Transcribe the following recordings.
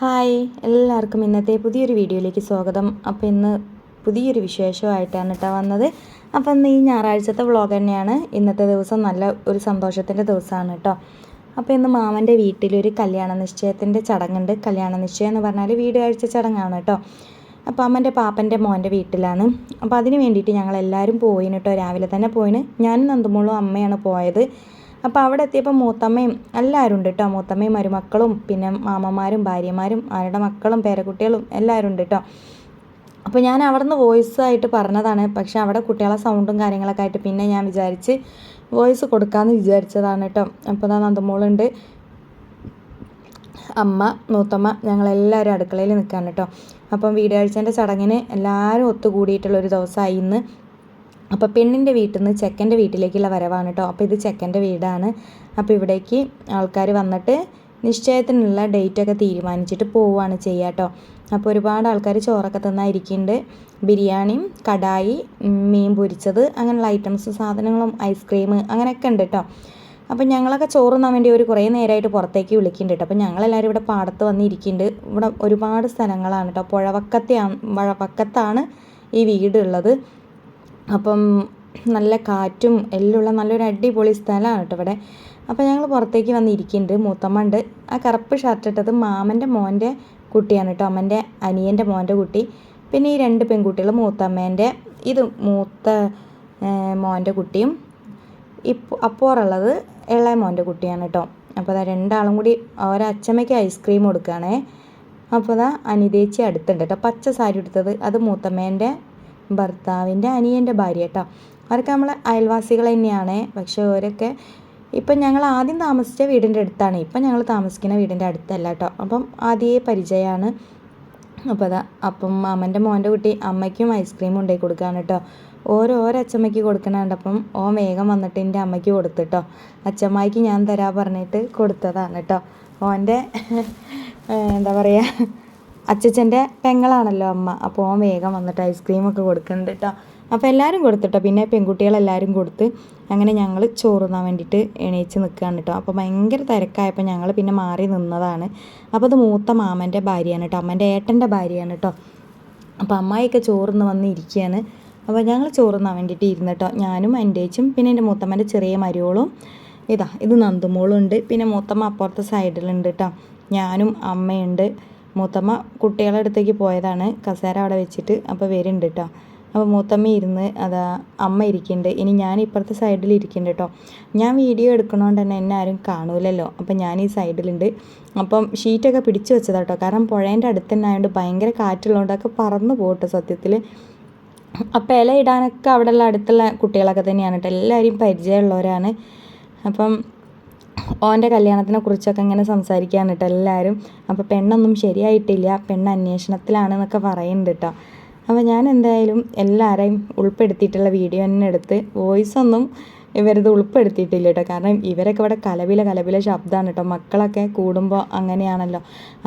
Hi എല്ലാവർക്കും ഇന്നത്തെ പുതിയൊരു വീഡിയോയിലേക്ക് സ്വാഗതം. അപ്പോൾ ഇന്ന് പുതിയൊരു വിശേഷമായിട്ടാണ് കേട്ടോ വന്നത്. അപ്പോൾ ഇന്ന് ഈ ഞായറാഴ്ചത്തെ വ്ളോഗ് തന്നെയാണ്. ഇന്നത്തെ ദിവസം നല്ല ഒരു സന്തോഷത്തിന്റെ ദിവസമാണ് കേട്ടോ അപ്പോൾ ഇന്ന് മാമന്റെ വീട്ടിലൊരു കല്യാണ നിശ്ചയത്തിന്റെ ചടങ്ങുണ്ട്. കല്യാണ നിശ്ചയം എന്ന് പറഞ്ഞാൽ വീട് കാഴ്ച ചടങ്ങാണ് കേട്ടോ അപ്പോൾ അമ്മന്റെ പാപ്പന്റെ മോന്റെ വീട്ടിലാണ്. അപ്പോൾ അതിന് വേണ്ടിയിട്ട് ഞങ്ങൾ എല്ലാവരും പോയിന് കേട്ടോ രാവിലെ തന്നെ പോയിന്. ഞാനും നന്ദമോളും അമ്മയാണ് പോയത്. അപ്പോൾ അവിടെ എത്തിയപ്പോൾ മൂത്തമ്മയും എല്ലാവരും ഉണ്ട് കേട്ടോ മൂത്തമ്മയും മരുമക്കളും പിന്നെ മാമന്മാരും ഭാര്യമാരും അവരുടെ മക്കളും പേരക്കുട്ടികളും എല്ലാവരും ഉണ്ട് കേട്ടോ അപ്പോൾ ഞാൻ അവിടെ നിന്ന് വോയിസ് ആയിട്ട് പറഞ്ഞതാണ്. പക്ഷേ അവിടെ കുട്ടികളെ സൗണ്ടും കാര്യങ്ങളൊക്കെ ആയിട്ട് പിന്നെ ഞാൻ വിചാരിച്ച് വോയിസ് കൊടുക്കാമെന്ന് വിചാരിച്ചതാണ് കേട്ടോ അപ്പോൾ ഞാൻ നന്ദമോളുണ്ട്. അമ്മ മൂത്തമ്മ ഞങ്ങളെല്ലാവരും അടുക്കളയിൽ നിൽക്കുകയാണ് കേട്ടോ അപ്പം വീടാഴ്ചേന്റെ ചടങ്ങിന് എല്ലാവരും ഒത്തുകൂടിയിട്ടുള്ളൊരു ദിവസമായി ഇന്ന്. അപ്പോൾ പെണ്ണിന്റെ വീട്ടിൽ നിന്ന് ചെക്കന്റെ വീട്ടിലേക്കുള്ള വരവാണ് കേട്ടോ അപ്പോൾ ഇത് ചെക്കന്റെ വീടാണ്. അപ്പോൾ ഇവിടേക്ക് ആൾക്കാർ വന്നിട്ട് നിശ്ചയത്തിനുള്ള ഡേറ്റൊക്കെ തീരുമാനിച്ചിട്ട് പോവുകയാണ് ചെയ്യുക കേട്ടോ അപ്പോൾ ഒരുപാട് ആൾക്കാർ ചോറൊക്കെ തിന്നായിരിക്കുന്നുണ്ട് ബിരിയാണിയും കടായി മീൻ പൊരിച്ചത് അങ്ങനെയുള്ള ഐറ്റംസ് സാധനങ്ങളും ഐസ്ക്രീം അങ്ങനെയൊക്കെ ഉണ്ട് കേട്ടോ അപ്പം ഞങ്ങളൊക്കെ ചോറ് വേണ്ടി ഒരു കുറേ നേരമായിട്ട് പുറത്തേക്ക് വിളിക്കുന്നുണ്ട് കേട്ടോ അപ്പം ഞങ്ങളെല്ലാവരും ഇവിടെ പാടത്ത് വന്നിരിക്കുന്നുണ്ട് ഇവിടെ ഒരുപാട് സ്ഥലങ്ങളാണ് കേട്ടോ പുഴവക്കത്തെയാണ് പുഴവക്കത്താണ് ഈ വീടുള്ളത്. അപ്പം നല്ല കാറ്റും എല്ലുള്ള നല്ലൊരു അടിപൊളി സ്ഥലമാണ് കേട്ടോ ഇവിടെ. അപ്പോൾ ഞങ്ങൾ പുറത്തേക്ക് വന്നിരിക്കുന്നുണ്ട്. മൂത്തമ്മ ഉണ്ട് ആ കറുപ്പ് ഷർട്ട് ഇട്ടത് മാമന്റെ മോന്റെ കുട്ടിയാണ് കേട്ടോ. അമ്മന്റെ അനിയന്റെ മോന്റെ കുട്ടി. പിന്നെ ഈ രണ്ട് പെൺകുട്ടികൾ മൂത്തമ്മേന്റെ ഇത് മൂത്ത മോന്റെ കുട്ടിയും. ഇപ്പോൾ അപ്പോറുള്ളത് ഇളയ മോന്റെ കുട്ടിയാണ് കേട്ടോ. അപ്പോൾ അതാ രണ്ടാളും കൂടി ഒരച്ചമ്മയ്ക്ക് ഐസ്ക്രീം കൊടുക്കുകയാണേ. അപ്പോൾ അതാ അനിതേച്ചി അടുത്തുണ്ട് കേട്ടോ. പച്ച സാരി എടുത്തത് അത് മൂത്തമ്മേന്റെ ഭർത്താവിന്റെ അനിയന്റെ ഭാര്യ കേട്ടോ. അവരൊക്കെ നമ്മളെ അയൽവാസികൾ തന്നെയാണ്. പക്ഷേ അവരൊക്കെ ഇപ്പം ഞങ്ങൾ ആദ്യം താമസിച്ച വീടിന്റെ അടുത്താണ്. ഇപ്പം ഞങ്ങൾ താമസിക്കുന്ന വീടിന്റെ അടുത്തല്ല കേട്ടോ. അപ്പം ആദ്യമേ പരിചയമാണ്. അപ്പോൾ അതാ അപ്പം അമ്മന്റെ മോന്റെ കുട്ടി അമ്മയ്ക്കും ഐസ്ക്രീം ഉണ്ടാക്കി കൊടുക്കുകയാണ് കേട്ടോ. ഓരോ ഓരോ അച്ചമ്മയ്ക്ക് കൊടുക്കണുണ്ട്. അപ്പം ഓൻ വേഗം വന്നിട്ട് എന്റെ അമ്മയ്ക്ക് കൊടുത്തിട്ടോ അച്ചമ്മയ്ക്ക് ഞാൻ തരാ പറഞ്ഞിട്ട് കൊടുത്തതാണ് കേട്ടോ. ഓന്റെ എന്താ പറയുക അച്ചച്ചന്റെ പെങ്ങളാണല്ലോ അമ്മ. അപ്പോൾ ഓൻ വേഗം വന്നിട്ട് ഐസ്ക്രീമൊക്കെ കൊടുക്കുന്നുണ്ട് കേട്ടോ അപ്പോൾ എല്ലാവരും കൊടുത്തിട്ടോ പിന്നെ പെൺകുട്ടികളെല്ലാവരും കൊടുത്ത് അങ്ങനെ ഞങ്ങൾ ചോറുന്നാൻ വേണ്ടിയിട്ട് എണീച്ച് നിൽക്കുകയാണ് കേട്ടോ അപ്പോൾ ഭയങ്കര തിരക്കായപ്പോൾ ഞങ്ങൾ പിന്നെ മാറി നിന്നതാണ്. അപ്പോൾ അത് മൂത്ത മാമന്റെ ഭാര്യയാണ് കേട്ടോ അമ്മന്റെ ഏട്ടന്റെ ഭാര്യയാണ് കേട്ടോ അപ്പോൾ അമ്മായിയൊക്കെ ചോറുന്ന് വന്ന് ഇരിക്കുകയാണ്. അപ്പോൾ ഞങ്ങൾ ചോറുന്നാൻ വേണ്ടിയിട്ട് ഇരുന്ന് കേട്ടോ ഞാനും എന്റെച്ചും പിന്നെ എന്റെ മൂത്തമ്മന്റെ ചെറിയ മരുവോളും ഇതാ ഇത് നന്ദുമോളും ഉണ്ട് പിന്നെ മൂത്തമ്മ അപ്പുറത്തെ സൈഡിലുണ്ട് കേട്ടോ ഞാനും അമ്മയുണ്ട്. മൂത്തമ്മ കുട്ടികളെ അടുത്തേക്ക് പോയതാണ്. കസേര അവിടെ വെച്ചിട്ട് അപ്പോൾ വരുന്നുണ്ട് കേട്ടോ അപ്പോൾ മൂത്തമ്മ ഇരുന്ന് അതാ അമ്മ ഇരിക്കുന്നുണ്ട്. ഇനി ഞാൻ ഇപ്പുറത്തെ സൈഡിൽ ഇരിക്കുന്നുണ്ട് കേട്ടോ ഞാൻ വീഡിയോ എടുക്കണോണ്ട് തന്നെ എന്നെ ആരും കാണൂലല്ലോ. അപ്പം ഞാൻ ഈ സൈഡിലുണ്ട് അപ്പം ഷീറ്റൊക്കെ പിടിച്ചു വെച്ചതാണ് കേട്ടോ കാരണം പുഴേന്റെ അടുത്ത് തന്നെ ആയതുകൊണ്ട് ഭയങ്കര കാറ്റുള്ളതുകൊണ്ടൊക്കെ പറന്നു പോകട്ടോ സത്യത്തിൽ അപ്പം ഇല ഇടാനൊക്കെ അവിടെയുള്ള അടുത്തുള്ള കുട്ടികളൊക്കെ തന്നെയാണ് കേട്ടോ എല്ലാവരെയും പരിചയമുള്ളവരാണ്. അപ്പം ഓന്റെ കല്യാണത്തിനെ കുറിച്ചൊക്കെ ഇങ്ങനെ സംസാരിക്കാൻ കേട്ടോ എല്ലാവരും അപ്പോൾ പെണ്ണൊന്നും ശരിയായിട്ടില്ല. പെണ്ണ് അന്വേഷണത്തിലാണെന്നൊക്കെ പറയുന്നുണ്ട് കേട്ടോ അപ്പോൾ ഞാൻ എന്തായാലും എല്ലാവരെയും ഉൾപ്പെടുത്തിയിട്ടുള്ള വീഡിയോ തന്നെ എടുത്ത് വോയിസ് ഒന്നും ഇവരത് ഉൾപ്പെടുത്തിയിട്ടില്ല കേട്ടോ കാരണം ഇവരൊക്കെ ഇവിടെ കലവില കലവില ശബ്ദമാണ് കേട്ടോ മക്കളൊക്കെ കൂടുമ്പോൾ അങ്ങനെയാണല്ലോ.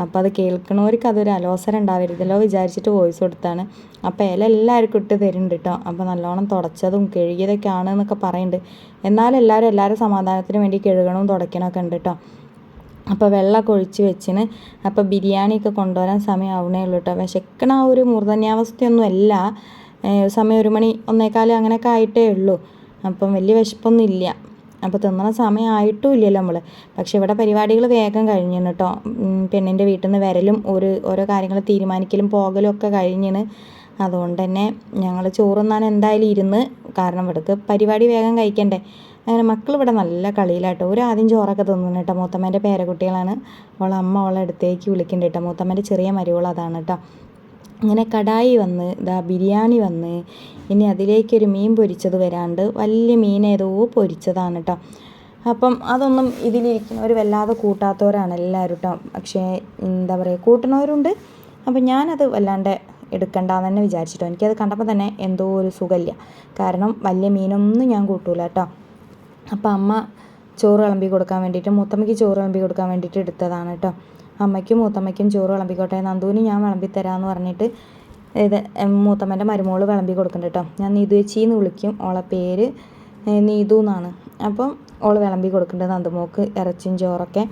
അപ്പോൾ അത് കേൾക്കണവർക്ക് അതൊരു അലോസരം ഉണ്ടാവരുതല്ലോ വിചാരിച്ചിട്ട് വോയിസ് കൊടുത്താണ്. അപ്പോൾ ഇല എല്ലാവർക്കും ഇട്ട് തരുന്നുണ്ട് കേട്ടോ അപ്പോൾ നല്ലോണം തുടച്ചതും കഴുകിയതൊക്കെ ആണ് എന്നൊക്കെ പറയുന്നുണ്ട് എന്നാലും എല്ലാവരും എല്ലാവരും സമാധാനത്തിന് വേണ്ടി കഴുകണവും തുടയ്ക്കണമൊക്കെ ഉണ്ട് കേട്ടോ അപ്പോൾ വെള്ളമൊക്കെ ഒഴിച്ച് വെച്ചിന്. അപ്പോൾ ബിരിയാണിയൊക്കെ കൊണ്ടുവരാൻ സമയം ആവണേ ഉള്ളൂ കേട്ടോ വിശക്കണ ആ ഒരു മൂർധന്യാവസ്ഥയൊന്നും അല്ല സമയം ഒരു മണി ഒന്നേക്കാലും അങ്ങനെയൊക്കെ ആയിട്ടേ ഉള്ളൂ. അപ്പം വലിയ വിശപ്പൊന്നും ഇല്ല. അപ്പോൾ തിന്നണ സമയമായിട്ടും ഇല്ലല്ലോ നമ്മൾ പക്ഷേ ഇവിടെ പരിപാടികൾ വേഗം കഴിഞ്ഞിന് കേട്ടോ പെണ്ണിന്റെ വീട്ടിൽ നിന്ന് വരലും ഒരു ഓരോ കാര്യങ്ങൾ തീരുമാനിക്കലും പോകലും ഒക്കെ കഴിഞ്ഞിന്. അതുകൊണ്ട് തന്നെ ഞങ്ങൾ ചോറുന്നാൻ എന്തായാലും ഇരുന്ന് കാരണം ഇവിടേക്ക് പരിപാടി വേഗം കഴിക്കണ്ടേ. അങ്ങനെ മക്കൾ ഇവിടെ നല്ല കളിയിലാട്ടോ. ഒരു ആദ്യം ചോറൊക്കെ തിന്നുന്നു കേട്ടോ മൂത്തമ്മേന്റെ പേരക്കുട്ടികളാണ്. അവളെ അമ്മ അവളെ അടുത്തേക്ക് വിളിക്കുന്നുണ്ട് കേട്ടോ മൂത്തമ്മേന്റെ ചെറിയ മരുവൾ അതാണ് കേട്ടോ അങ്ങനെ കടായി വന്ന് ഇതാ ബിരിയാണി വന്ന് ഇനി അതിലേക്കൊരു മീൻ പൊരിച്ചത് വരാണ്ട് വലിയ മീൻ ഏതോ പൊരിച്ചതാണ് കേട്ടോ അപ്പം അതൊന്നും ഇതിലിരിക്കുന്നവർ വല്ലാതെ കൂട്ടാത്തവരാണ് എല്ലാവരും കേട്ടോ പക്ഷേ എന്താ പറയുക കൂട്ടുന്നവരുണ്ട്. അപ്പം ഞാനത് വല്ലാണ്ട് എടുക്കണ്ടെന്ന് തന്നെ വിചാരിച്ചിട്ടോ എനിക്കത് കണ്ടപ്പോൾ തന്നെ എന്തോ ഒരു സുഖമില്ല കാരണം വലിയ മീനൊന്നും ഞാൻ കൂട്ടൂല കേട്ടോ അപ്പം അമ്മ ചോറ് വിളമ്പി കൊടുക്കാൻ വേണ്ടിയിട്ട് മൂത്തമ്മയ്ക്ക് ചോറ് വിളമ്പി കൊടുക്കാൻ വേണ്ടിയിട്ട് എടുത്തതാണ് കേട്ടോ അമ്മയ്ക്കും മൂത്തമ്മയ്ക്കും ചോറ് വിളമ്പിക്കോട്ടെ. നന്ദുവിന് ഞാൻ വിളമ്പി തരാമെന്ന് പറഞ്ഞിട്ട് ഇത് മൂത്തമ്മന്റെ മരുമോൾ വിളമ്പി കൊടുക്കുന്നുണ്ട് കേട്ടോ ഞാൻ നീതു ചേച്ചി എന്ന് വിളിക്കും. ഓളെ പേര് നീതു എന്നാണ്. അപ്പം ഓൾ വിളമ്പി കൊടുക്കുന്നുണ്ട് നന്ദുമോക്ക് ഇറച്ചിയും ചോറൊക്കെ.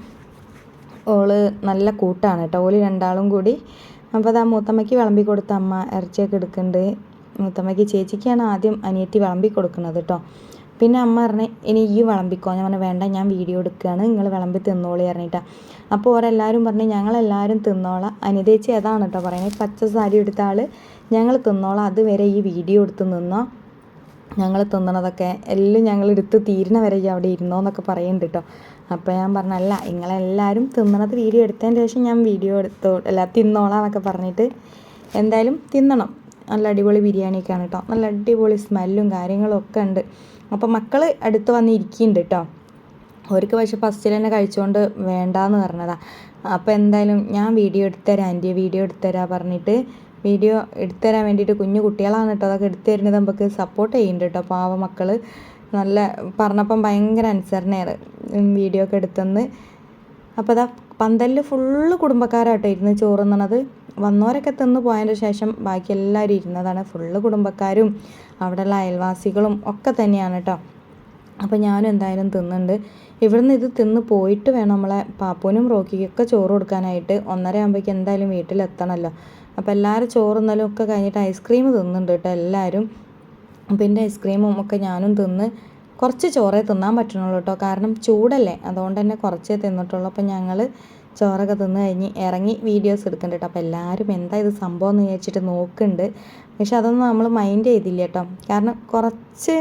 ഓൾ നല്ല കൂട്ടാണ് കേട്ടോ ഓൽ രണ്ടാളും കൂടി. അപ്പോൾ അതാ മൂത്തമ്മയ്ക്ക് വിളമ്പി കൊടുത്ത അമ്മ ഇറച്ചിയൊക്കെ എടുക്കുന്നുണ്ട് മൂത്തമ്മയ്ക്ക് ചേച്ചിക്കാണ് ആദ്യം അനിയത്തി വിളമ്പി കൊടുക്കുന്നത് കേട്ടോ പിന്നെ അമ്മ പറഞ്ഞ് ഇനി ഈ വിളമ്പിക്കോ. ഞാൻ പറഞ്ഞു വേണ്ട ഞാൻ വീഡിയോ എടുക്കുകയാണ്. നിങ്ങൾ വിളമ്പി തിന്നോളി പറഞ്ഞിട്ടാ. അപ്പോൾ ഓരെല്ലാവരും പറഞ്ഞു ഞങ്ങളെല്ലാവരും തിന്നോളാം. അനിതേച്ചി അതാണ് കേട്ടോ പറയുന്നത്. പച്ച സാരി എടുത്ത ആൾ ഞങ്ങൾ തിന്നോളാം. അതുവരെ ഈ വീഡിയോ എടുത്ത് നിന്നോ. ഞങ്ങൾ തിന്നണതൊക്കെ എല്ലാം ഞങ്ങൾ എടുത്ത് തീരണ വരെ അവിടെ ഇരുന്നോ എന്നൊക്കെ പറയുന്നുണ്ട് കേട്ടോ. അപ്പോൾ ഞാൻ പറഞ്ഞല്ല നിങ്ങളെല്ലാവരും തിന്നണത് വീഡിയോ എടുത്തതിന് ശേഷം ഞാൻ വീഡിയോ എടുത്തോ അല്ല തിന്നോളാം എന്നൊക്കെ പറഞ്ഞിട്ട് എന്തായാലും തിന്നണം. നല്ല അടിപൊളി ബിരിയാണിയൊക്കെയാണ് കേട്ടോ നല്ല അടിപൊളി സ്മെല്ലും കാര്യങ്ങളും ഒക്കെ ഉണ്ട്. അപ്പോൾ മക്കൾ അടുത്ത് വന്ന് ഇരിക്കുന്നുണ്ട് കേട്ടോ അവർക്ക് പക്ഷെ ഫസ്റ്റിൽ തന്നെ കഴിച്ചുകൊണ്ട് വേണ്ടാന്ന് പറഞ്ഞതാ. അപ്പോൾ എന്തായാലും ഞാൻ വീഡിയോ എടുത്തുതരാം ആന്റി വീഡിയോ എടുത്തുതരാം പറഞ്ഞിട്ട്. വീഡിയോ എടുത്തുതരാൻ വേണ്ടിയിട്ട് കുഞ്ഞു കുട്ടികളാണ് കേട്ടോ അതൊക്കെ എടുത്തു തരുന്നത് നമുക്ക് സപ്പോർട്ട് ചെയ്യുന്നുണ്ട് കേട്ടോ പാവ മക്കൾ നല്ല പറഞ്ഞപ്പം ഭയങ്കര അനുസരണയാണ് വീഡിയോ ഒക്കെ എടുത്തെന്ന്. അപ്പോൾ അതാ പന്തലിൽ ഫുള്ള് കുടുംബക്കാരാട്ടോ ഇരുന്ന് ചോറുന്നണത് വന്നവരൊക്കെ തിന്ന് പോയതിന്റെ ശേഷം ബാക്കി എല്ലാവരും ഇരുന്നതാണ്. ഫുള്ള് കുടുംബക്കാരും അവിടെയുള്ള അയൽവാസികളും ഒക്കെ തന്നെയാണ് കേട്ടോ അപ്പോൾ ഞാനും എന്തായാലും തിന്നുണ്ട് ഇവിടുന്ന് ഇത് തിന്ന് പോയിട്ട് വേണം നമ്മളെ പാപ്പൂനും റോക്കിക്കൊക്കെ ചോറ് കൊടുക്കാനായിട്ട്. ഒന്നര ആകുമ്പോഴേക്കും എന്തായാലും വീട്ടിലെത്തണമല്ലോ അപ്പോൾ എല്ലാവരും ചോറുന്നലും ഒക്കെ കഴിഞ്ഞിട്ട് ഐസ്ക്രീം തിന്നുന്നുണ്ട് കേട്ടോ എല്ലാവരും പിന്നെ ഐസ്ക്രീമും ഒക്കെ ഞാനും തിന്ന് കുറച്ച് ചോറേ തിന്നാൻ പറ്റണുള്ളൂ കേട്ടോ കാരണം ചൂടല്ലേ. അതുകൊണ്ട് തന്നെ കുറച്ചേ തിന്നിട്ടുള്ളൂ. അപ്പോൾ ഞങ്ങൾ ചോറൊക്കെ തിന്ന് കഴിഞ്ഞ് ഇറങ്ങി വീഡിയോസ് എടുക്കുന്നുണ്ട് കേട്ടോ അപ്പോൾ എല്ലാവരും എന്താ ഇത് സംഭവം എന്ന് വിചാരിച്ചിട്ട് നോക്കുന്നുണ്ട് പക്ഷെ അതൊന്നും നമ്മൾ മൈൻഡ് ചെയ്തില്ല കേട്ടോ കാരണം കുറച്ച്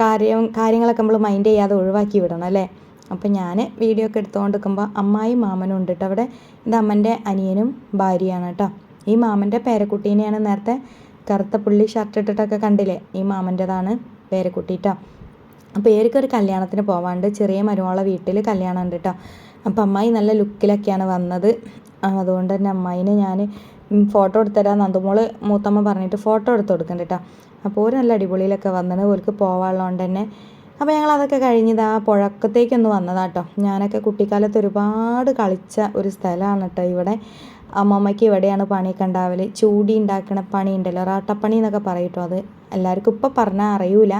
കാര്യം കാര്യങ്ങളൊക്കെ നമ്മൾ മൈൻഡ് ചെയ്യാതെ ഒഴിവാക്കി വിടണം അല്ലേ? അപ്പോൾ ഞാൻ വീഡിയോ ഒക്കെ എടുത്തുകൊണ്ട് നിൽക്കുമ്പോൾ അമ്മായി മാമനും ഉണ്ട് കേട്ടോ അവിടെ. ഇത് അമ്മന്റെ അനിയനും ഭാര്യയാണ് കേട്ടോ ഈ മാമന്റെ പേരക്കുട്ടീനെയാണ് നേരത്തെ കറുത്ത പുള്ളി ഷർട്ട് ഇട്ടിട്ടൊക്കെ കണ്ടില്ലേ? ഈ മാമന്റെതാണ് പേരക്കുട്ടി കേട്ടോ അപ്പോൾ ഏവർക്കൊരു കല്യാണത്തിന് പോവാണ്ട് ചെറിയ മരുമോളെ വീട്ടിൽ കല്യാണം ഉണ്ട് കേട്ടോ അപ്പോൾ അമ്മായി നല്ല ലുക്കിലൊക്കെയാണ് വന്നത്. അതുകൊണ്ട് തന്നെ അമ്മായിനെ ഞാൻ ഫോട്ടോ എടുത്തരാം നന്ദുമോൾ മൂത്തമ്മ പറഞ്ഞിട്ട് ഫോട്ടോ എടുത്ത് കൊടുക്കണ്ട കേട്ടോ. അപ്പോൾ ഒരു നല്ല അടിപൊളിയിലൊക്കെ വന്നത് ഓർക്ക് പോവാനുള്ളതുകൊണ്ട് തന്നെ. അപ്പോൾ ഞങ്ങൾ അതൊക്കെ കഴിഞ്ഞത് ആ പുഴക്കത്തേക്കൊന്ന് വന്നതാട്ടോ ഞാനൊക്കെ കുട്ടിക്കാലത്ത് ഒരുപാട് കളിച്ച ഒരു സ്ഥലമാണ് കേട്ടോ ഇവിടെ. അമ്മമ്മയ്ക്ക് ഇവിടെയാണ് പണി ഉണ്ടാവൽ ചൂടി ഉണ്ടാക്കണ പണി ഉണ്ടല്ലോ. റാട്ടപ്പണി എന്നൊക്കെ പറയട്ടോ അത്. എല്ലാവർക്കും ഇപ്പം പറഞ്ഞാൽ അറിയൂല.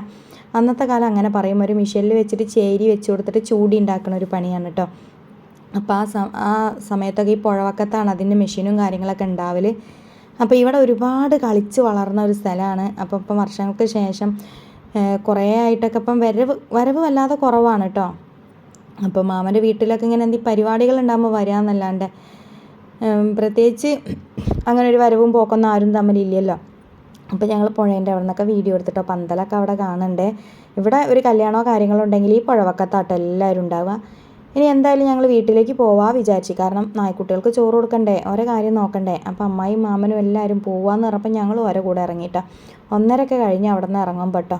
അന്നത്തെ കാലം അങ്ങനെ പറയും. ഒരു മിഷനിൽ വെച്ചിട്ട് ചേരി വെച്ച് കൊടുത്തിട്ട് ചൂടി ഉണ്ടാക്കുന്ന ഒരു പണിയാണ് കേട്ടോ. അപ്പോൾ ആ സമ ആ സമയത്തൊക്കെ ഈ പുഴവക്കത്താണ് അതിന്റെ മെഷീനും കാര്യങ്ങളൊക്കെ ഉണ്ടാവൽ അപ്പോൾ ഇവിടെ ഒരുപാട് കളിച്ച് വളർന്ന ഒരു സ്ഥലമാണ്. അപ്പോൾ ഇപ്പം വർഷങ്ങൾക്ക് ശേഷം കുറേ ആയിട്ടൊക്കെ ഇപ്പം വരവ് വരവ് വല്ലാതെ കുറവാണ് കേട്ടോ. അപ്പോൾ മാമന്റെ വീട്ടിലൊക്കെ ഇങ്ങനെ എന്തെങ്കിലും പരിപാടികൾ ഉണ്ടാകുമ്പോൾ വരാമെന്നല്ലാണ്ട് പ്രത്യേകിച്ച് അങ്ങനെ ഒരു വരവും പോക്കൊന്നും ആരും തമ്മിലില്ലല്ലോ അപ്പോൾ ഞങ്ങൾ പുഴേന്റെ അവിടെ നിന്നൊക്കെ വീഡിയോ എടുത്തിട്ടോ. പന്തലൊക്കെ അവിടെ കാണണ്ടേ ഇവിടെ ഒരു കല്യാണമോ കാര്യങ്ങളോ ഉണ്ടെങ്കിൽ ഈ പുഴവക്കത്താട്ടോ എല്ലാവരും ഉണ്ടാവുക. ഇനി എന്തായാലും ഞങ്ങൾ വീട്ടിലേക്ക് പോവാ വിചാരിച്ചു. കാരണം നായ്ക്കുട്ടികൾക്ക് ചോറ് കൊടുക്കണ്ടേ ഓരോ കാര്യം നോക്കണ്ടേ. അപ്പോൾ അമ്മായും മാമനും എല്ലാവരും പോവാന്ന് പറഞ്ഞപ്പോൾ ഞങ്ങൾ ഓരോ കൂടെ ഇറങ്ങിയിട്ടോ ഒന്നരക്കെ കഴിഞ്ഞ് അവിടെ നിന്ന് ഇറങ്ങും പെട്ടോ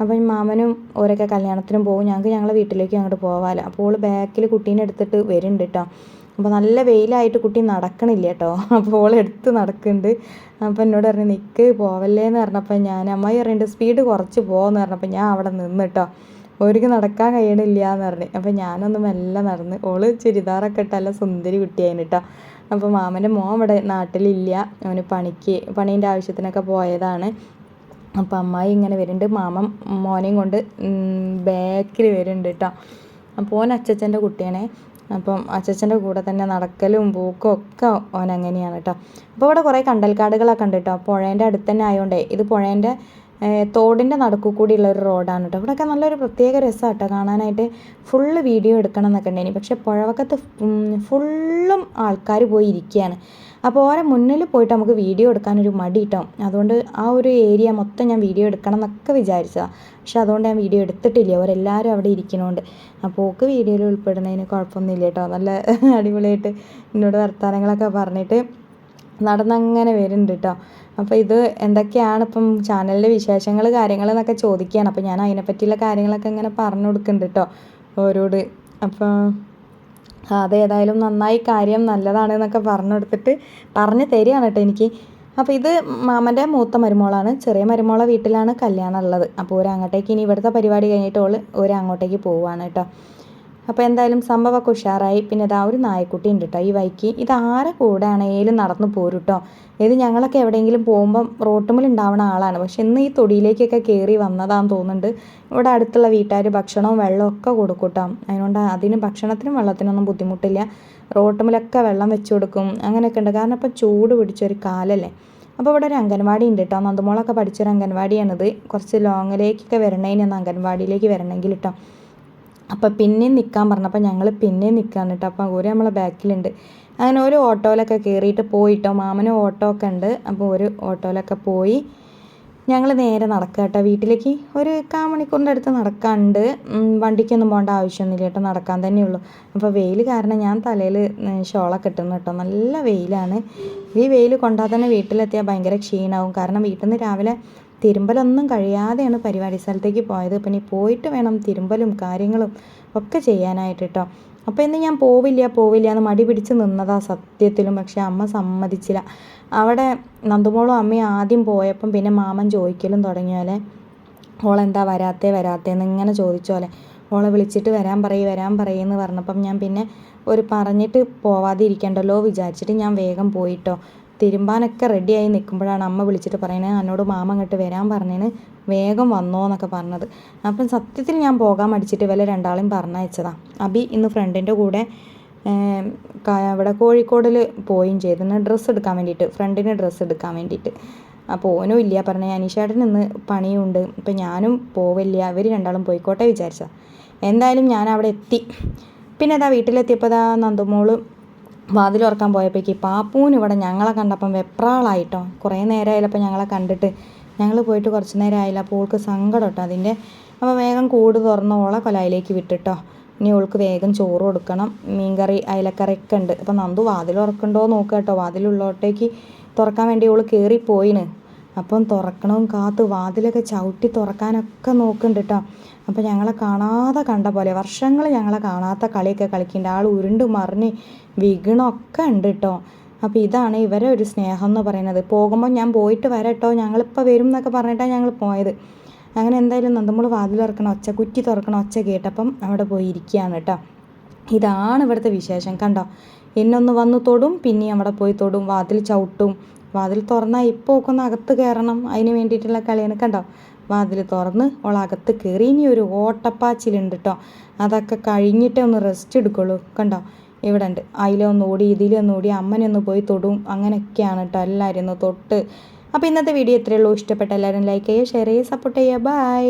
അപ്പം മാമനും ഓരൊക്കെ കല്യാണത്തിനും പോകും ഞങ്ങൾക്ക് ഞങ്ങളെ വീട്ടിലേക്ക് അങ്ങോട്ട് പോവാമല്ലോ അപ്പോൾ ഓൾ ബാക്കിൽ കുട്ടീനെ എടുത്തിട്ട് വരുന്നുണ്ട് കേട്ടോ അപ്പോൾ നല്ല വെയിലായിട്ട് കുട്ടി നടക്കണില്ല കേട്ടോ അപ്പോൾ ഓൾ എടുത്ത് നടക്കുന്നുണ്ട് അപ്പോൾ എന്നോട് പറഞ്ഞു നിൽക്ക് പോവല്ലേ എന്ന് പറഞ്ഞപ്പോൾ ഞാൻ അമ്മായി പറയുന്നുണ്ട് സ്പീഡ് കുറച്ച് പോകുമെന്ന് പറഞ്ഞപ്പോൾ ഞാൻ അവിടെ നിന്ന് കേട്ടോ ഓർക്ക് നടക്കാൻ കഴിയണില്ല എന്ന് പറഞ്ഞു. അപ്പോൾ ഞാനൊന്ന് മെല്ലെ നടന്ന് ഓൾ ചുരിദാറൊക്കെ ഇട്ടല്ല സുന്ദരി കുട്ടിയായിരുന്നു കേട്ടോ അപ്പോൾ മാമന്റെ മോൻ ഇവിടെ നാട്ടിലില്ല. അവന് പണിക്ക് പണീന്റെ ആവശ്യത്തിനൊക്കെ പോയതാണ്. അപ്പോൾ അമ്മായി ഇങ്ങനെ വരുന്നുണ്ട്. മാമൻ മോനെയും കൊണ്ട് ബാക്കിൽ വരുന്നുണ്ട് കേട്ടോ അപ്പോൾ ഓൻ അച്ചച്ചന്റെ കുട്ടിയാണേ. അപ്പം അച്ചച്ചന്റെ കൂടെ തന്നെ നടക്കലും പൂക്കും ഒക്കെ ഓൻ അങ്ങനെയാണ് കേട്ടോ അപ്പോൾ ഇവിടെ കുറേ കണ്ടൽക്കാടുകളൊക്കെ ഉണ്ട് കേട്ടോ പുഴേന്റെ അടുത്ത് തന്നെ ആയതുകൊണ്ടേ ഇത് പുഴേന്റെ തോടിന്റെ നടക്കു കൂടിയുള്ള ഒരു റോഡാണ് കേട്ടോ ഇവിടെയൊക്കെ നല്ലൊരു പ്രത്യേക രസമാണ് കേട്ടോ കാണാനായിട്ട് ഫുള്ള് വീഡിയോ എടുക്കണം എന്നൊക്കെ ഉണ്ടായിനി പക്ഷേ പുഴവക്കത്ത് ഫുള്ളും ആൾക്കാർ പോയി ഇരിക്കുകയാണ് അപ്പോൾ ഓരോ മുന്നിൽ പോയിട്ട് നമുക്ക് വീഡിയോ എടുക്കാനൊരു മടി കിട്ടും അതുകൊണ്ട് ആ ഒരു ഏരിയ മൊത്തം ഞാൻ വീഡിയോ എടുക്കണം എന്നൊക്കെ വിചാരിച്ചതാണ് പക്ഷെ അതുകൊണ്ട് ഞാൻ വീഡിയോ എടുത്തിട്ടില്ല. അവരെല്ലാവരും അവിടെ ഇരിക്കണോണ്ട്. അപ്പോൾ ഓക്ക് വീഡിയോയിൽ ഉൾപ്പെടുന്നതിന് കുഴപ്പമൊന്നുമില്ല കേട്ടോ നല്ല അടിപൊളിയായിട്ട് എന്നോട് വർത്തമാനങ്ങളൊക്കെ പറഞ്ഞിട്ട് നടന്നങ്ങനെ വരുന്നുണ്ട് കേട്ടോ അപ്പോൾ ഇത് എന്തൊക്കെയാണ് ഇപ്പം ചാനലിന്റെ വിശേഷങ്ങൾ കാര്യങ്ങൾ എന്നൊക്കെ ചോദിക്കുകയാണ് അപ്പോൾ ഞാൻ അതിനെപ്പറ്റിയുള്ള കാര്യങ്ങളൊക്കെ ഇങ്ങനെ പറഞ്ഞു കൊടുക്കുന്നുണ്ട് കേട്ടോ ഓരോട്. അപ്പോൾ അതേതായാലും നന്നായി കാര്യം നല്ലതാണ് എന്നൊക്കെ പറഞ്ഞു കൊടുത്തിട്ട് പറഞ്ഞു തരികയാണ് കേട്ടോ എനിക്ക്. അപ്പോൾ ഇത് മാമന്റെ മൂത്ത മരുമോളാണ്. ചെറിയ മരുമോളെ വീട്ടിലാണ് കല്യാണം ഉള്ളത്. അപ്പോൾ ഒരു അങ്ങോട്ടേക്ക് ഇനി ഇവിടുത്തെ പരിപാടി കഴിഞ്ഞിട്ട് ഓൾ ഒരു അങ്ങോട്ടേക്ക് പോവുകയാണ് കേട്ടോ അപ്പോൾ എന്തായാലും സംഭവമൊക്കെ ഉഷാറായി. പിന്നെ ഇതാ ഒരു നായക്കുട്ടി ഉണ്ട് കേട്ടോ ഈ വൈക്ക്. ഇത് ആരെ കൂടെ ആണെങ്കിലും നടന്നു പോരും കേട്ടോ ഇത് ഞങ്ങളൊക്കെ എവിടെയെങ്കിലും പോകുമ്പം റോട്ടുമ്പിൽ ഉണ്ടാവുന്ന ആളാണ്. പക്ഷെ ഇന്ന് ഈ തൊടിയിലേക്കൊക്കെ കയറി വന്നതാന്ന് തോന്നുന്നുണ്ട്. ഇവിടെ അടുത്തുള്ള വീട്ടുകാർ ഭക്ഷണവും വെള്ളവും ഒക്കെ കൊടുക്കും കേട്ടോ അതിനോണ്ട് അതിന് ഭക്ഷണത്തിനും വെള്ളത്തിനൊന്നും ബുദ്ധിമുട്ടില്ല. റോട്ടുമിലൊക്കെ വെള്ളം വെച്ച് കൊടുക്കും. അങ്ങനെയൊക്കെ ഉണ്ട്. കാരണം ഇപ്പം ചൂട് പിടിച്ചൊരു കാലല്ലേ. അപ്പോൾ ഇവിടെ ഒരു അംഗൻവാടി ഉണ്ട് കേട്ടോ നന്ദമോളൊക്കെ പഠിച്ചൊരു അംഗൻവാടിയാണിത്. കുറച്ച് ലോങ്ങിലേക്കൊക്കെ വരണേനൊന്ന് അംഗൻവാടിയിലേക്ക് വരണമെങ്കിൽ കേട്ടോ അപ്പോൾ പിന്നെയും നിൽക്കാൻ പറഞ്ഞപ്പോൾ ഞങ്ങൾ പിന്നെയും നിൽക്കാൻ കേട്ടോ. അപ്പോൾ ഒരു നമ്മളെ ബാക്കിലുണ്ട്. അങ്ങനെ ഒരു ഓട്ടോയിലൊക്കെ കയറിയിട്ട് പോയിട്ടോ. മാമന് ഓട്ടോ ഒക്കെ ഉണ്ട്. അപ്പോൾ ഒരു ഓട്ടോയിലൊക്കെ പോയി ഞങ്ങൾ നേരെ നടക്കുക കേട്ടോ വീട്ടിലേക്ക്. ഒരു കാ മണിക്കൂറിന്റെ അടുത്ത് നടക്കാണ്ട് വണ്ടിക്കൊന്നും പോകേണ്ട ആവശ്യമൊന്നുമില്ല കേട്ടോ. നടക്കാൻ തന്നെയുള്ളൂ അപ്പോൾ വെയിൽ കാരണം ഞാൻ തലയിൽ ഷോളൊക്കെ ഇട്ടുന്നു കേട്ടോ. നല്ല വെയിലാണ്. ഈ വെയിൽ കൊണ്ടാൽ തന്നെ വീട്ടിലെത്തിയാൽ ഭയങ്കര ക്ഷീണമാവും കാരണം വീട്ടിൽ നിന്ന് രാവിലെ തിരുമ്പലൊന്നും കഴിയാതെയാണ് പരിപാടി സ്ഥലത്തേക്ക് പോയത്. പിന്നെ പോയിട്ട് വേണം തിരുമ്പലും കാര്യങ്ങളും ഒക്കെ ചെയ്യാനായിട്ട് കേട്ടോ അപ്പോൾ ഇന്ന് ഞാൻ പോവില്ല പോവില്ല എന്ന് മടി പിടിച്ച് നിന്നതാ സത്യത്തിലും. പക്ഷേ അമ്മ സമ്മതിച്ചില്ല. അവിടെ നന്ദുമോളും അമ്മയും ആദ്യം പോയപ്പം പിന്നെ മാമൻ ചോദിക്കലും തുടങ്ങിയാലേ ഓളെന്താ വരാത്തേ വരാത്തേന്ന് ഇങ്ങനെ ചോദിച്ചോലെ ഓളെ വിളിച്ചിട്ട് വരാൻ പറയും വരാൻ പറയുമെന്ന് പറഞ്ഞപ്പം ഞാൻ പിന്നെ ഒരു പറഞ്ഞിട്ട് പോവാതിരിക്കണ്ടല്ലോ വിചാരിച്ചിട്ട് ഞാൻ വേഗം പോയിട്ടോ തിരുമ്പാനൊക്കെ റെഡിയായി നിൽക്കുമ്പോഴാണ് അമ്മ വിളിച്ചിട്ട് പറയുന്നത് എന്നോട് മാമ അങ്ങോട്ട് വരാൻ പറഞ്ഞതിന് വേഗം വന്നോ എന്നൊക്കെ പറഞ്ഞത്. അപ്പം സത്യത്തിൽ ഞാൻ പോകാൻ മടിച്ചിട്ട് ഇവരെ രണ്ടാളും പറഞ്ഞയച്ചതാണ് അബി ഇന്ന് ഫ്രണ്ടിന്റെ കൂടെ ഇവിടെ കോഴിക്കോടിൽ പോയും ചെയ്തു. ഡ്രസ്സ് എടുക്കാൻ വേണ്ടിയിട്ട് ഫ്രണ്ടിന് ഡ്രസ്സ് എടുക്കാൻ വേണ്ടിയിട്ട്. അപ്പോൾ ഓനും ഇല്ല. പറഞ്ഞ അനീഷേട്ടൻ ഇന്ന് പണിയുണ്ട്. ഇപ്പം ഞാനും പോവില്ല. ഇവർ രണ്ടാളും പോയിക്കോട്ടെ വിചാരിച്ചതാണ് എന്തായാലും ഞാൻ അവിടെ എത്തി. പിന്നെ അതാ വീട്ടിലെത്തിയപ്പോൾ അതാ നന്ദുമോൾ വാതിൽ ഉറക്കാൻ പോയപ്പോഴേക്ക് പാപ്പൂൻ ഇവിടെ ഞങ്ങളെ കണ്ടപ്പം വെപ്രാളായിട്ടോ. കുറേ നേരമായാലപ്പോൾ ഞങ്ങളെ കണ്ടിട്ട്. ഞങ്ങൾ പോയിട്ട് കുറച്ച് നേരം ആയില്ല അപ്പോൾ ഓൾക്ക് സങ്കടം അതിന്റെ അപ്പോൾ വേഗം കൂട് തുറന്ന് ഓളെ കൊലായിലേക്ക് വിട്ടിട്ടോ. ഇനി ഓൾക്ക് വേഗം ചോറ് കൊടുക്കണം. മീൻകറി അയലക്കറിയൊക്കെ ഉണ്ട്. അപ്പോൾ നന്ദു വാതിൽ ഉറക്കണ്ടോ നോക്കുക കേട്ടോ. വാതിലുള്ളോട്ടേക്ക് തുറക്കാൻ വേണ്ടി ഓൾ കയറിപ്പോയിന്. അപ്പം തുറക്കണവും കാത്ത് വാതിലൊക്കെ ചവിട്ടി തുറക്കാനൊക്കെ നോക്കുന്നുണ്ട് കേട്ടോ അപ്പോൾ ഞങ്ങളെ കാണാതെ കണ്ട പോലെ വർഷങ്ങൾ ഞങ്ങളെ കാണാത്ത കളിയൊക്കെ കളിക്കുന്നുണ്ട്. ആൾ ഉരുണ്ട് മറിഞ്ഞ് വിഗണമൊക്കെ ഉണ്ട് കേട്ടോ അപ്പോൾ ഇതാണ് ഇവരെ ഒരു സ്നേഹം എന്ന് പറയുന്നത്. പോകുമ്പോൾ ഞാൻ പോയിട്ട് വരട്ടോ ഞങ്ങളിപ്പോൾ വരും എന്നൊക്കെ പറഞ്ഞിട്ടാണ് ഞങ്ങൾ പോയത്. അങ്ങനെ എന്തായാലും നമ്മൾ വാതിൽ തുറക്കണം ഒച്ച കുറ്റി തുറക്കണം ഒച്ച കേട്ടപ്പം അവിടെ പോയി ഇരിക്കുകയാണ് കേട്ടോ. ഇതാണ് ഇവിടുത്തെ വിശേഷം കണ്ടോ. എന്നൊന്ന് വന്ന് തൊടും പിന്നെ അവിടെ പോയി തൊടും വാതിൽ ചവിട്ടും വാതിൽ തുറന്നാൽ ഇപ്പോൾ ഒക്കെ ഒന്ന് അകത്ത് കയറണം അതിന് വേണ്ടിയിട്ടുള്ള കളിയാണ്. കണ്ടോ? വാതിൽ തുറന്ന് ഓളകത്ത് കയറി ഇനി ഒരു ഓട്ടപ്പാച്ചിലുണ്ട് കേട്ടോ അതൊക്കെ കഴിഞ്ഞിട്ടേ ഒന്ന് റെസ്റ്റ് എടുക്കുള്ളൂ. കണ്ടോ? ഇവിടെ ഉണ്ട്. അതിലൊന്ന് ഓടി ഇതിലൊന്ന് ഓടി അമ്മനൊന്ന് പോയി തൊടും. അങ്ങനെയൊക്കെയാണ് കേട്ടോ എല്ലാവരും ഒന്ന് തൊട്ട്. അപ്പോൾ ഇന്നത്തെ വീഡിയോ ഇത്രയേ ഉള്ളൂ. ഇഷ്ടപ്പെട്ട എല്ലാവരും ലൈക്ക് ചെയ്യുക ഷെയർ ചെയ്യുക സപ്പോർട്ട് ചെയ്യുക. ബൈ